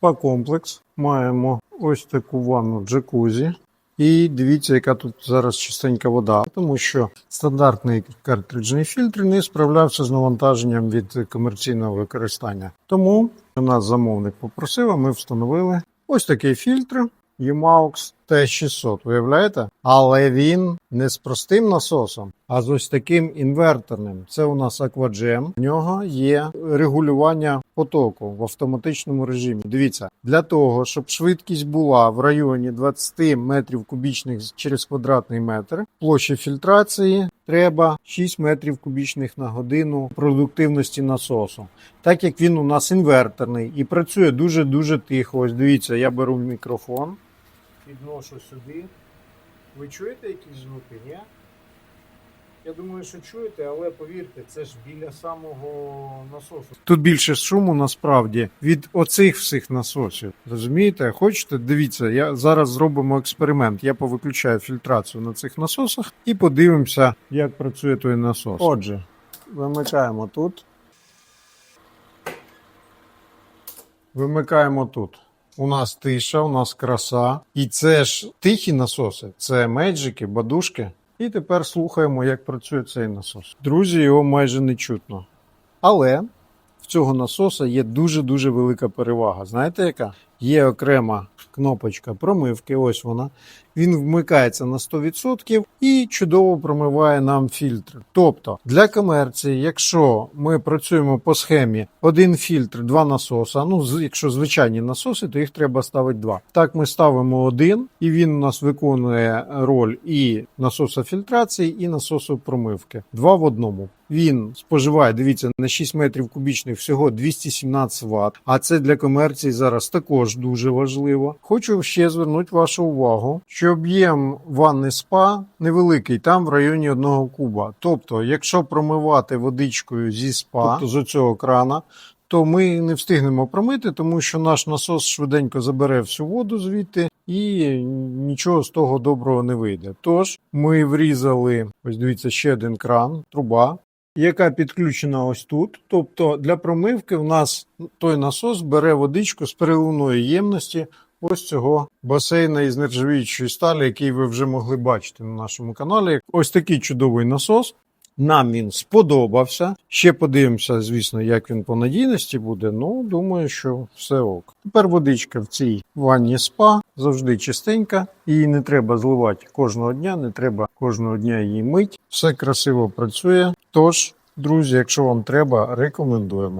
спа-комплекс. Маємо ось таку ванну джакузі. І дивіться, яка тут зараз чистенька вода, тому що стандартний картриджний фільтр не справлявся з навантаженням від комерційного використання. Тому нас замовник попросив, а ми встановили ось такий фільтр Umaux T600, уявляєте? Але він не з простим насосом, а з ось таким інверторним. Це у нас Aquagem. В нього є регулювання потоку в автоматичному режимі. Дивіться, для того, щоб швидкість була в районі 20 метрів кубічних через квадратний метр, площі фільтрації треба 6 метрів кубічних на годину продуктивності насосу. Так як він у нас інверторний і працює дуже-дуже тихо. Ось дивіться, я беру мікрофон, підношу сюди. Ви чуєте якісь звуки? Ні? Я думаю, що чуєте, але повірте, це ж біля самого насосу. Тут більше шуму насправді від оцих всіх насосів. Розумієте? Хочете? Дивіться, я зараз зробимо експеримент. Я повиключаю фільтрацію на цих насосах і подивимося, як працює той насос. Отже, вимикаємо тут. Вимикаємо тут. У нас тиша, у нас краса. І це ж тихі насоси, це меджики, бадушки. І тепер слухаємо, як працює цей насос. Друзі, його майже не чутно. Але в цього насоса є дуже-дуже велика перевага. Знаєте яка? Є окрема кнопочка промивки, ось вона. Він вмикається на 100% і чудово промиває нам фільтр. Тобто для комерції, якщо ми працюємо по схемі один фільтр, два насоса. Ну, якщо звичайні насоси, то їх треба ставити два. Так ми ставимо один, і він у нас виконує роль і насоса фільтрації, і насосу промивки. Два в одному. Він споживає, дивіться, на 6 метрів кубічних всього 217 Вт. А це для комерції зараз також дуже важливо. Хочу ще звернути вашу увагу, що об'єм ванни спа невеликий, там в районі одного куба. Тобто, якщо промивати водичкою зі спа, тобто з цього крана, то ми не встигнемо промити, тому що наш насос швиденько забере всю воду звідти і нічого з того доброго не вийде. Тож ми врізали, ось дивіться, ще один кран, труба. Яка підключена ось тут. Тобто для промивки в нас той насос бере водичку з переливної ємності ось цього басейна із нержавіючої сталі, який ви вже могли бачити на нашому каналі. Ось такий чудовий насос. Нам він сподобався. Ще подивимося, звісно, як він по надійності буде. Ну, думаю, що все ок. Тепер водичка в цій ванні спа завжди чистенька. Її не треба зливати кожного дня, не треба кожного дня її мить. Все красиво працює. Тож, друзі, якщо вам треба, рекомендуємо.